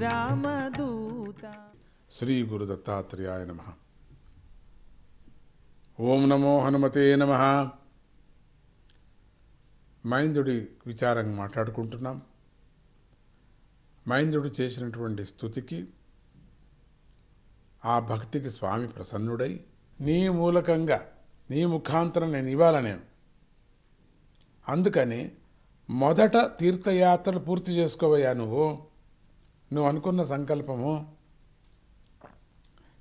శ్రీరామదూత. శ్రీ గురు దత్తాత్రేయాయ నమ. ఓం నమో హనుమతే నమ. మైందుడి విచారం మాట్లాడుకుంటున్నాం. మైందుడు చేసినటువంటి స్థుతికి ఆ భక్తికి స్వామి ప్రసన్నుడై నీ మూలకంగా నీ ముఖాంతరం నేను ఇవ్వాల నేను? అందుకని మొదట తీర్థయాత్రలు పూర్తి చేసుకోవయ్యా నువ్వు. నువ్వు అనుకున్న సంకల్పము.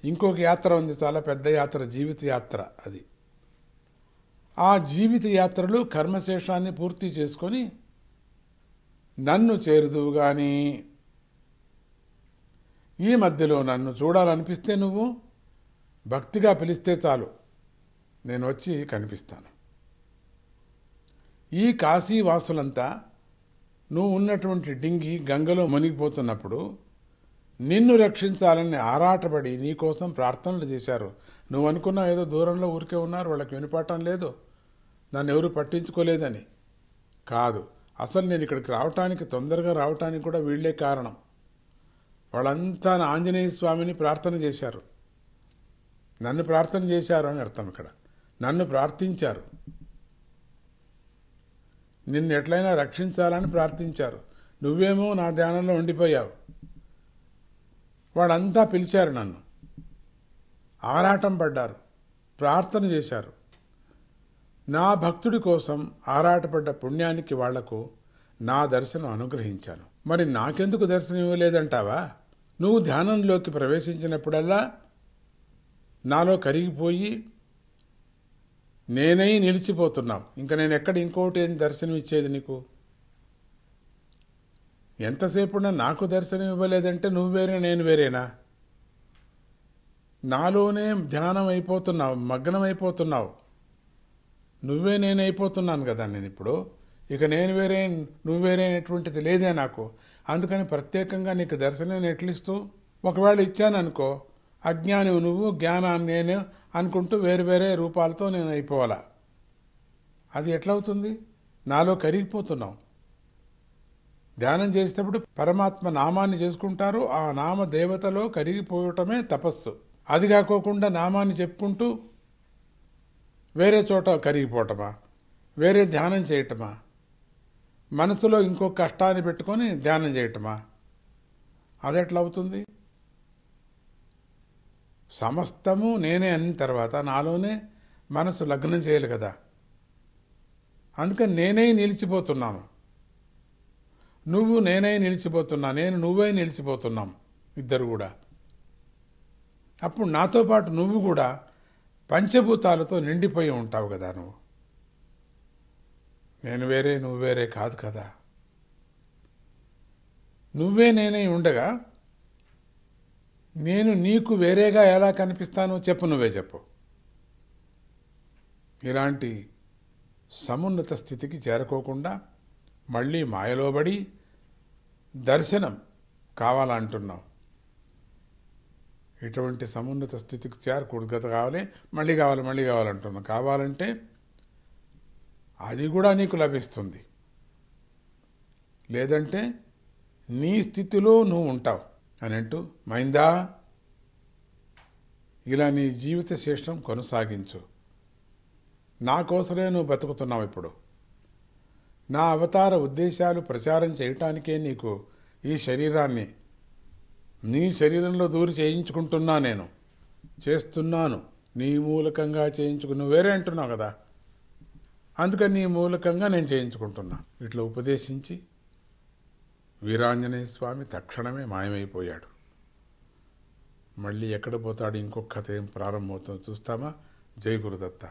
ఇంకొక యాత్ర ఉంది చాలా పెద్ద యాత్ర జీవిత యాత్ర అది. ఆ జీవిత యాత్రలు కర్మశేషాన్ని పూర్తి చేసుకొని నన్ను చేరుదువు కానీ ఈ మధ్యలో నన్ను చూడాలనిపిస్తే నువ్వు భక్తిగా పిలిస్తే చాలు. నేను వచ్చి కనిపిస్తాను. ఈ కాశీ వాసులంతా నువ్వు ఉన్నటువంటి డింగి గంగలో మునిగిపోతున్నప్పుడు నిన్ను రక్షించాలని ఆరాటపడి నీకోసం ప్రార్థనలు చేశారు. నువ్వు అనుకున్న ఏదో దూరంలో ఊరికే ఉన్నారు వాళ్ళకి వినిపడటం లేదు. నన్ను ఎవరు పట్టించుకోలేదని. కాదు అసలు నేను ఇక్కడికి రావటానికి తొందరగా రావటానికి కూడా వీళ్ళే కారణం. వాళ్ళంతా నా ఆంజనేయ స్వామిని ప్రార్థన చేశారు. నన్ను ప్రార్థన చేశారు అని అర్థం ఇక్కడ. నన్ను ప్రార్థించారు. నిన్ను ఎట్లయినా రక్షించాలని ప్రార్థించారు. నువ్వేమో నా ధ్యానంలో ఉండిపోయావు. వాళ్ళంతా పిలిచారు నన్ను. ఆరాటం పడ్డారు. ప్రార్థన చేశారు. నా భక్తుడి కోసం ఆరాటపడ్డ పుణ్యానికి వాళ్ళకు నా దర్శనం అనుగ్రహించాను. మరి నాకెందుకు దర్శనం ఇవ్వలేదంటావా? నువ్వు ధ్యానంలోకి ప్రవేశించినప్పుడల్లా నాలో కరిగిపోయి నేనై నిలిచిపోతున్నావు ఇంకా నేను ఎక్కడ ఇంకోటి ఏం దర్శనం ఇచ్చేది నీకు? ఎంతసేపున్నా నాకు దర్శనం ఇవ్వలేదంటే నువ్వు వేరే నేను వేరేనా? నాలోనే ధ్యానం అయిపోతున్నావు మగ్నం అయిపోతున్నావు. నువ్వే నేను అయిపోతున్నాను కదా నేను ఇప్పుడు. ఇక నేను వేరే నువ్వు వేరే అనేటువంటిది లేదే నాకు. అందుకని ప్రత్యేకంగా నీకు దర్శనం ఎట్లిస్తూ? ఒకవేళ ఇచ్చాననుకో అజ్ఞాని నువ్వు జ్ఞానాన్ని నేను అనుకుంటూ వేరు వేరే రూపాలతో నేను అయిపోవాలా? అది ఎట్లవుతుంది? నాలో కరిగిపోతున్నావు. ధ్యానం చేసేటప్పుడు పరమాత్మ నామాన్ని చేసుకుంటారు ఆ నామ దేవతలో కరిగిపోవటమే తపస్సు. అది కాకోకుండా నామాన్ని చెప్పుకుంటూ వేరే చోట కరిగిపోవటమా? వేరే ధ్యానం చేయటమా? మనసులో ఇంకో కష్టాన్ని పెట్టుకొని ధ్యానం చేయటమా? అదెట్లవుతుంది? సమస్తము నేనే అన్న తర్వాత నాలోనే మనసు లగ్నం చేయాలి కదా. అందుకని నేనే నిలిచిపోతున్నాను నువ్వు నేనే నిలిచిపోతున్నా నేను నువ్వే నిలిచిపోతున్నాం ఇద్దరు కూడా. అప్పుడు నాతో పాటు నువ్వు కూడా పంచభూతాలతో నిండిపోయి ఉంటావు కదా నువ్వు. నేను వేరే నువ్వు వేరే కాదు కదా. నువ్వే నేనే ఉండగా నేను నీకు వేరేగా ఎలా కనిపిస్తానో చెప్పు నువ్వే చెప్పు. ఇలాంటి సమున్నత స్థితికి చేరుకోకుండా మళ్ళీ మాయలోబడి దర్శనం కావాలంటున్నావు. ఇటువంటి సమున్నత స్థితికి చేరకూడదు గత కావాలి మళ్ళీ కావాలి మళ్ళీ కావాలంటున్నావు. కావాలంటే అది కూడా నీకు లభిస్తుంది. లేదంటే నీ స్థితిలో నువ్వు ఉంటావు. అని అంటూ మైందా ఇలా నీ జీవిత శేషం కొనసాగించు. నా కోసమే నువ్వు బతుకుతున్నావు ఇప్పుడు. నా అవతార ఉద్దేశాలు ప్రచారం చేయటానికే నీకు ఈ శరీరాన్ని నీ శరీరంలో దూరి చేయించుకుంటున్నా నేను. చేస్తున్నాను. నీ మూలకంగా చేయించుకు నువ్వు వేరే అంటున్నావు కదా. అందుకని నీ మూలకంగా నేను చేయించుకుంటున్నా. ఇట్లా ఉపదేశించి వీరాంజనేయ స్వామి తక్షణమే మాయమైపోయాడు. మళ్ళీ ఎక్కడ పోతాడు? ఇంకొక కథ ఏం ప్రారంభమవుతుందో చూస్తామా? జై గురుదత్త.